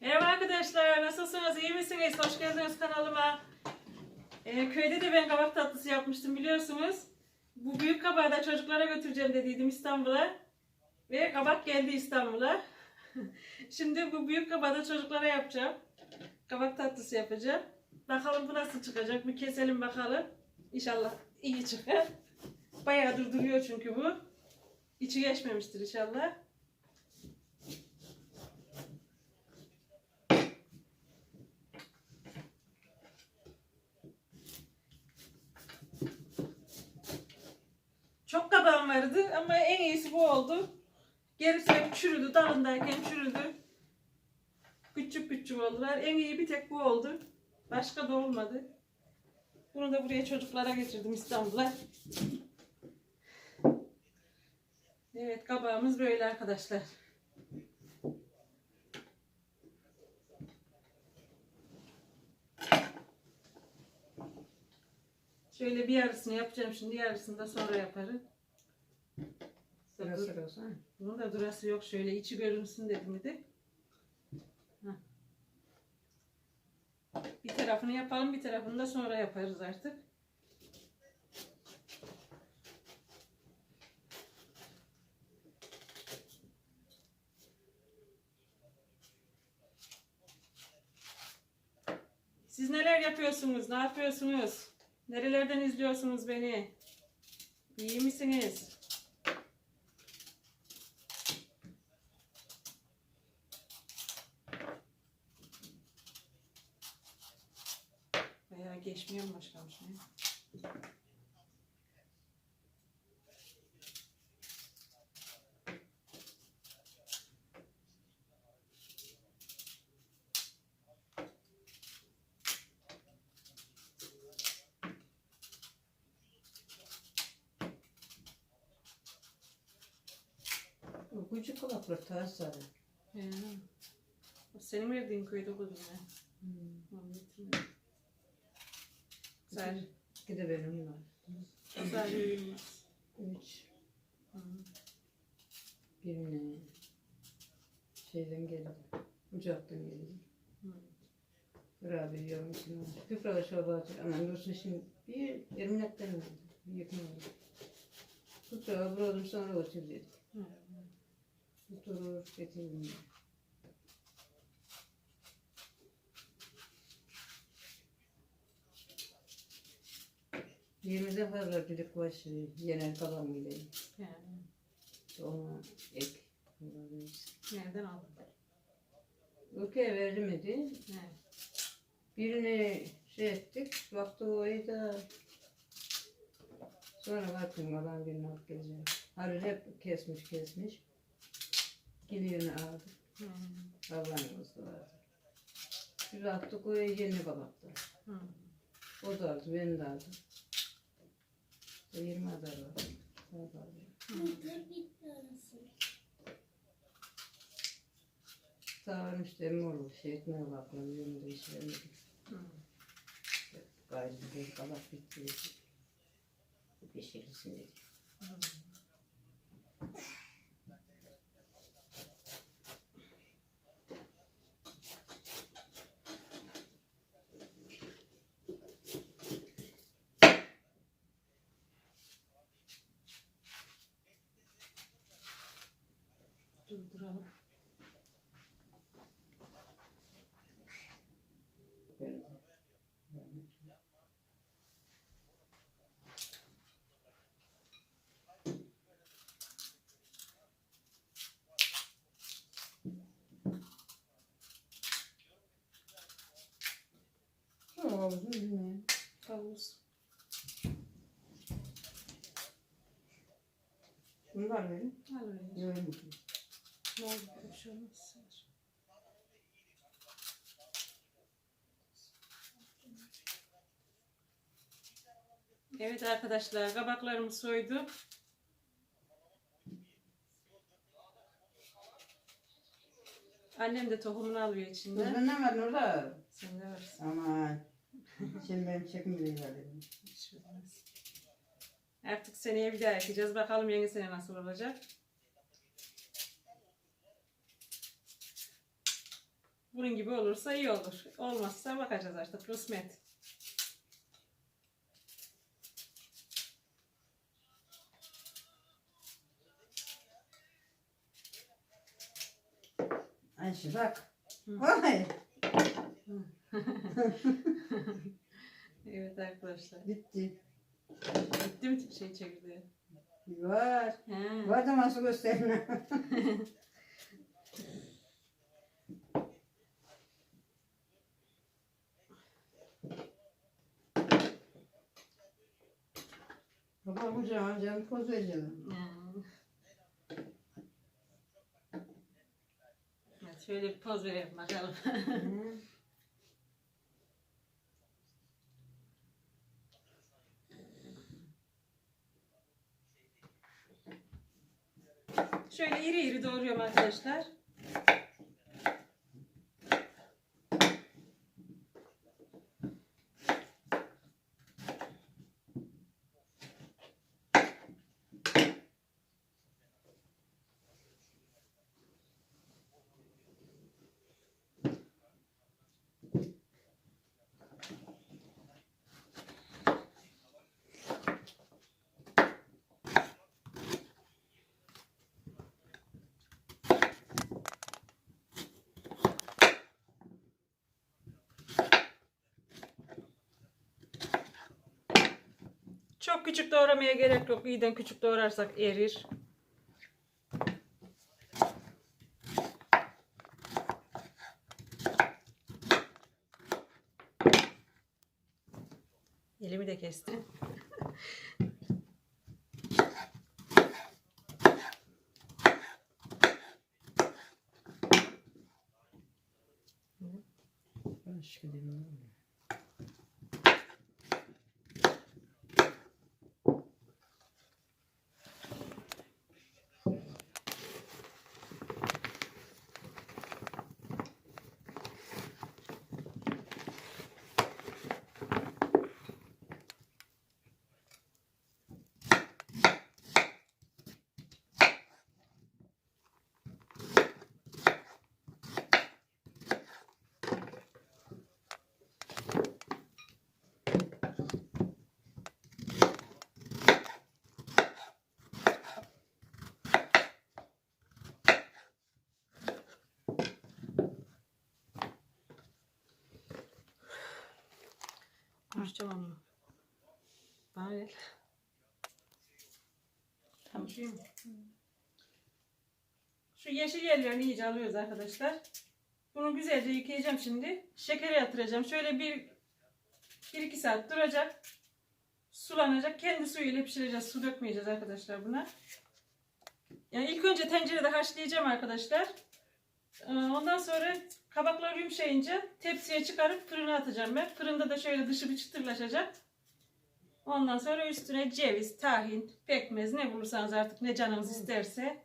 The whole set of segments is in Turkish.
Merhaba arkadaşlar, nasılsınız? İyi misiniz? Hoş geldiniz kanalıma. Ee, köyde de ben kabak tatlısı yapmıştım biliyorsunuz. Bu büyük kabağı da çocuklara götüreceğim dediydim İstanbul'a. Ve kabak geldi İstanbul'a. Şimdi bu büyük kabağı da çocuklara yapacağım. Kabak tatlısı yapacağım. Bakalım bu nasıl çıkacak. Bir keselim bakalım. İnşallah iyi çıkar. Bayağı durduruyor çünkü bu. İçi geçmemiştir inşallah. Çok kabağım vardı ama en iyisi bu oldu. Gerisi hep çürüdü, dalındayken çürüdü. Küçük küçük oldular. En iyi bir tek bu oldu. Başka da olmadı. Bunu da buraya çocuklara getirdim İstanbul'a. Evet kabağımız böyle arkadaşlar. Şöyle bir yarısını yapacağım şimdi yarısını da sonra yaparım. Sıra sıra olsun. Bunun da durası yok şöyle içi görünsün dedim de. Heh. Bir tarafını yapalım bir tarafını da sonra yaparız artık. Siz neler yapıyorsunuz? Ne yapıyorsunuz? Nerelerden izliyorsunuz beni? İyi misiniz? Bayağı geçmiyor mu başlamış ne? Küçük kulaklar taş sarı. He. Senin verdiğin köyde okudum ben. Hmm. Onu getirmedim. Sadece, Bir de benim var. uyumaz. Üç. Hı. Birine şeyden geldi. Uçaktan geldi. Hı. Beraber yavrum var. Küfra şoba açık. Aman dursun şimdi bir geldi. Bir yakın oldu. Küfra buradım sonra otur Oturur getirdim. Yirmiden fazla dilik başı yener kalan bile. Yani, Ona ek. nereden aldın? Ülkeye vermedi. He. Birini şey ettik. Baktı o iyi da sonra baktım kalan birini alıp geleceğim. Harun hep kesmiş kesmiş. Gelirini aldı. Hı. Ablamız da vardı. Bir baktık o yeni kabaktı. Hı. O da aldı, ben de aldım. O 20 adar var. O da. Sağ işte emmi olur. Şey etmeye bakmam. Yönünde iş vermedim. Hı. Gayrı bir kabak bitti. Pişirirsin dedi. Durduralım. Böyle. Oldu bilmiyorum. Havuz. Şunlar verin. Al öyle. Yorum. Ne oldu? Evet arkadaşlar kabaklarımı soydum. Annem de tohumunu alıyor Burada içinden. ne var orada? Sen de varsın. Aman. Şimdi ben çekmeyeyim dedim. Hiç olmaz. Artık seneye bir daha ekeceğiz. Bakalım yeni sene nasıl olacak. Bunun gibi olursa iyi olur. Olmazsa bakacağız artık. Kısmet. Ayşe bak. Vay. Evet arkadaşlar. Bitti. Bitti mi şey çekirdeği? Var. He. Var da nasıl gösterine. Baba kocaman canım poz veriyorum. Hmm. Evet, şöyle bir poz verelim bakalım. Hı. Şöyle iri iri doğruyorum arkadaşlar. Çok küçük doğramaya gerek yok. İyiden küçük doğrarsak erir. Elimi de kestim. Başka bir Konuşacağım ama. Bana ver. Tamam. Şu yeşil yerlerini iyice alıyoruz arkadaşlar. Bunu güzelce yıkayacağım şimdi. Şekere yatıracağım. Şöyle bir, bir iki saat duracak. Sulanacak. Kendi suyuyla pişireceğiz. Su dökmeyeceğiz arkadaşlar buna. Yani ilk önce tencerede haşlayacağım arkadaşlar. Ee, Ondan sonra kabaklar yumuşayınca tepsiye çıkarıp fırına atacağım ben. Fırında da şöyle dışı bir çıtırlaşacak. Ondan sonra üstüne ceviz, tahin, pekmez ne bulursanız artık ne canınız isterse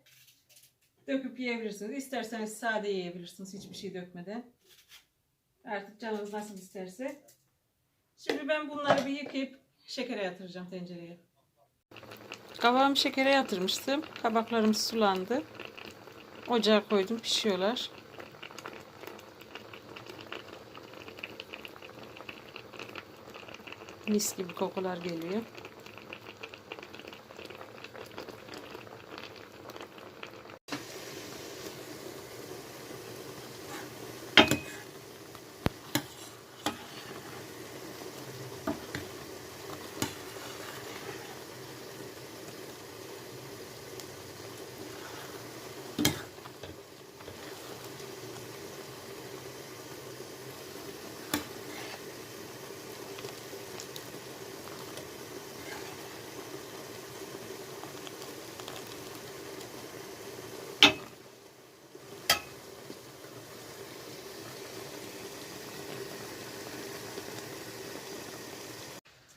döküp yiyebilirsiniz. İsterseniz sade yiyebilirsiniz hiçbir şey dökmeden. Artık canınız nasıl isterse. Şimdi ben bunları bir yıkayıp şekere yatıracağım tencereye. Kabağımı şekere yatırmıştım. Kabaklarım sulandı. Ocağa koydum pişiyorlar. Mis gibi kokular geliyor.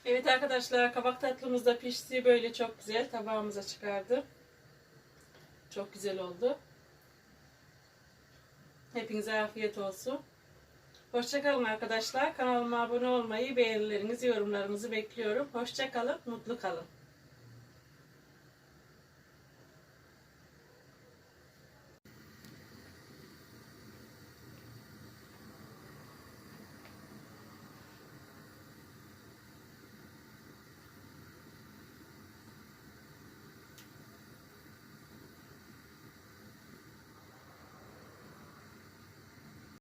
Evet arkadaşlar kabak tatlımız da pişti. Böyle çok güzel tabağımıza çıkardım. Çok güzel oldu. Hepinize afiyet olsun. Hoşçakalın arkadaşlar. Kanalıma abone olmayı, beğenilerinizi, yorumlarınızı bekliyorum. Hoşçakalın, mutlu kalın.